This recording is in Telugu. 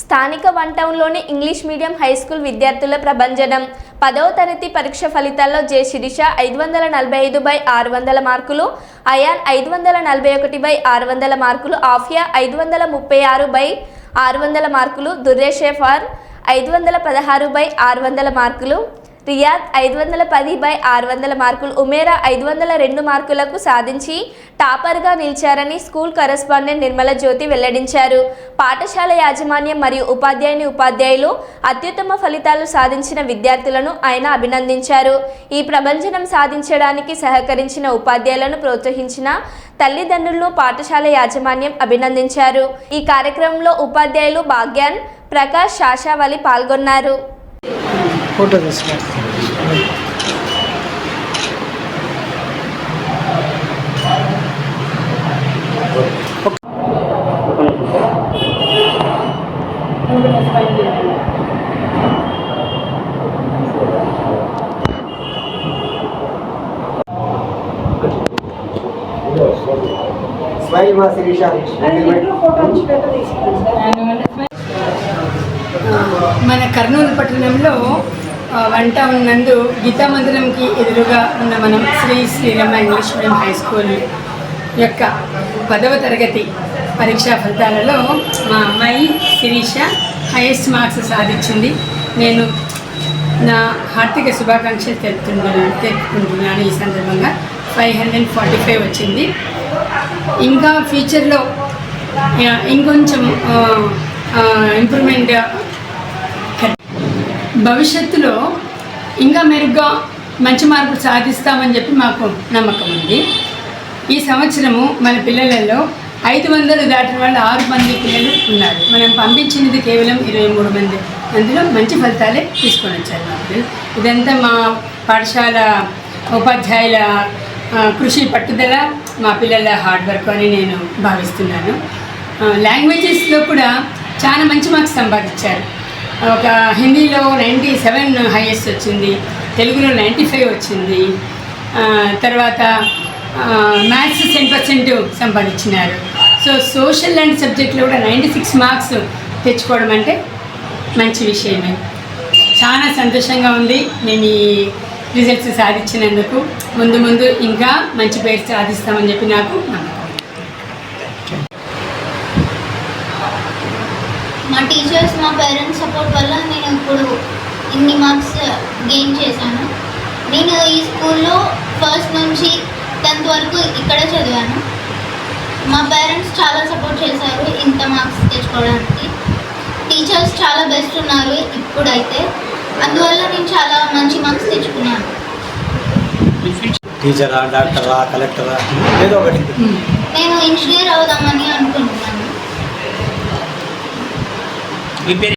స్థానిక వన్ టౌన్లోని ఇంగ్లీష్ మీడియం హై స్కూల్ విద్యార్థుల ప్రభంజనం. పదవ తరగతి పరీక్ష ఫలితాల్లో జె శిరీష ఐదు వందల నలభై ఐదు బై ఆరు వందల మార్కులు అయాన్ ఐదు వందల నలభై ఒకటి బై ఆరు వందల మార్కులు ఆఫియా ఐదు వందల ముప్పై ఆరు బై ఆరు వందల మార్కులు దుర్రేషేఫార్ ఐదు వందల పదహారు బై ఆరు వందల మార్కులు రియాద్ ఐదు వందల పది బై ఆరు వందల మార్కులు ఉమేరా ఐదు వందల రెండు మార్కులకు సాధించి టాపర్గా నిలిచారని స్కూల్ కరెస్పాండెంట్ నిర్మల జ్యోతి వెల్లడించారు. పాఠశాల యాజమాన్యం మరియు ఉపాధ్యాయుని ఉపాధ్యాయులు అత్యుత్తమ ఫలితాలు సాధించిన విద్యార్థులను ఆయన అభినందించారు. ఈ ప్రభంజనం సాధించడానికి సహకరించిన ఉపాధ్యాయులను ప్రోత్సహించిన తల్లిదండ్రులను పాఠశాల యాజమాన్యం అభినందించారు. ఈ కార్యక్రమంలో ఉపాధ్యాయులు భాగ్యాన్ ప్రకాష్ శాషావలి పాల్గొన్నారు. ఫోటో తీసుకో స్మైల్ మా శిరీష మన కర్నూలు పట్టణంలో వంట వన్ టౌన్ నందు గీతా మందిరంకి ఎదురుగా ఉన్న మనం Sri Srirama English medium high school యొక్క పదవ తరగతి పరీక్షా ఫలితాలలో మా అమ్మాయి శిరీష హైయెస్ట్ మార్క్స్ సాధించింది. నేను నా హార్దిక శుభాకాంక్షలు తెలుపుతున్నాను తెలుపుకుంటున్నాను ఈ సందర్భంగా. ఫైవ్ హండ్రెడ్ ఫార్టీ ఫైవ్ వచ్చింది. ఇంకా ఫ్యూచర్లో ఇంకొంచెం ఇంప్రూవ్మెంట్ భవిష్యత్తులో ఇంకా మెరుగ్గా మంచి మార్పులు సాధిస్తామని చెప్పి మాకు నమ్మకం ఉంది. ఈ సంవత్సరము మన పిల్లలలో ఐదు వందలు దాటిన వాళ్ళు ఆరు మంది పిల్లలు ఉన్నారు. మనం పంపించినది కేవలం ఇరవై మూడు మంది. అందులో మంచి ఫలితాలే తీసుకొని వచ్చారు మా పిల్లలు. ఇదంతా మా పాఠశాల ఉపాధ్యాయుల కృషి పట్టుదల మా పిల్లల హార్డ్ వర్క్ అని నేను భావిస్తున్నాను. లాంగ్వేజెస్లో కూడా చాలా మంచి మార్క్స్ సంపాదించారు. ఒక హిందీలో నైంటీ సెవెన్ హైయెస్ట్ వచ్చింది తెలుగులో నైంటీ ఫైవ్ వచ్చింది. తర్వాత మ్యాథ్స్ టెన్ పర్సెంట్ సంపాదించినారు. సో సోషల్ అండ్ సబ్జెక్ట్లో కూడా నైంటీ సిక్స్ మార్క్స్ తెచ్చుకోవడం అంటే మంచి విషయమే. చాలా సంతోషంగా ఉంది నేను ఈ రిజల్ట్స్ సాధించినందుకు. ముందు ముందు ఇంకా మంచి పేరు సాధిస్తామని చెప్పి నాకు నమ్మకం. మా టీచర్స్ మా పేరెంట్స్ సపోర్ట్ వల్ల నేను ఇప్పుడు ఇన్ని మార్క్స్ గెయిన్ చేశాను. నేను ఈ స్కూల్లో ఫస్ట్ నుంచి టెన్త్ వరకు ఇక్కడే చదివాను. మా పేరెంట్స్ చాలా సపోర్ట్ చేశారు ఇంత మార్క్స్ తెచ్చుకోవడానికి. టీచర్స్ చాలా బెస్ట్ ఉన్నారు ఇప్పుడైతే. అందువల్ల నేను చాలా మంచి మార్క్స్ తెచ్చుకున్నాను. టీచరా డాక్టరా కలెక్టరా ఏదో ఒకటి. నేను ఇంజనీర్ అవుదామని అనుకుంటున్నాను. இப்பெரிய